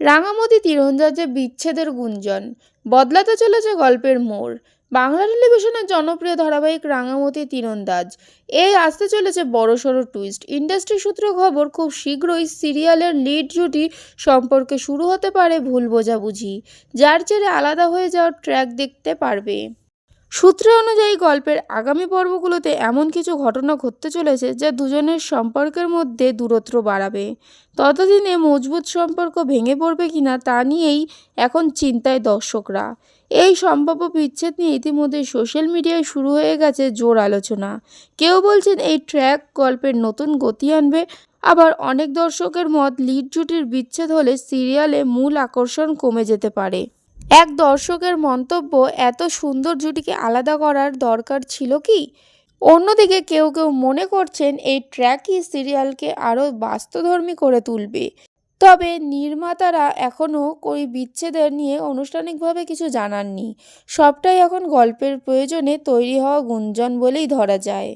রাঙামাটি তীরন্দাজে বিচ্ছেদের গুঞ্জন। বদলাতে চলেছে গল্পের মোড়। বাংলা টেলিভিশনের জনপ্রিয় ধারাবাহিক রাঙামতি তীরন্দাজ। এই আসতে চলেছে বড়সড় টুইস্ট ইন্ডাস্ট্রি সূত্র খবর, খুব শীঘ্রই সিরিয়ালের লিড জুটি সম্পর্কে শুরু হতে পারে ভুল বোঝাবুঝি, যার জেরে আলাদা হয়ে যাওয়ার ট্র্যাক দেখতে পারবে। সূত্র অনুযায়ী গল্পের আগামী পর্বগুলোতে এমন কিছু ঘটনা ঘটতে চলেছে যা দুজনের সম্পর্কের মধ্যে দূরত্ব বাড়াবে। ততদিনে মজবুত সম্পর্ক ভেঙে পড়বে কিনা তা নিয়েই এখন চিন্তায় দর্শকরা। এই সম্ভাব্য বিচ্ছেদ নিয়ে ইতিমধ্যে সোশ্যাল মিডিয়ায় শুরু হয়ে গেছে জোর আলোচনা। কেউ বলছেন এই ট্র্যাক গল্পের নতুন গতি আনবে, আবার অনেক দর্শকের মত লিড জুটির বিচ্ছেদ হলে সিরিয়ালে মূল আকর্ষণ কমে যেতে পারে। এক দর্শকের মন্তব্য, এত সুন্দর জুটিকে আলাদা করার দরকার ছিল কি? অন্যদিকে কেউ কেউ মনে করছেন, এই ট্র্যাকই সিরিয়ালকে আরও বাস্তধর্মী করে তুলবে। তবে নির্মাতারা এখনও ওই বিচ্ছেদের নিয়ে আনুষ্ঠানিকভাবে কিছু জানাননি। সবটাই এখন গল্পের প্রয়োজনে তৈরি হওয়া গুঞ্জন বলেই ধরা যায়।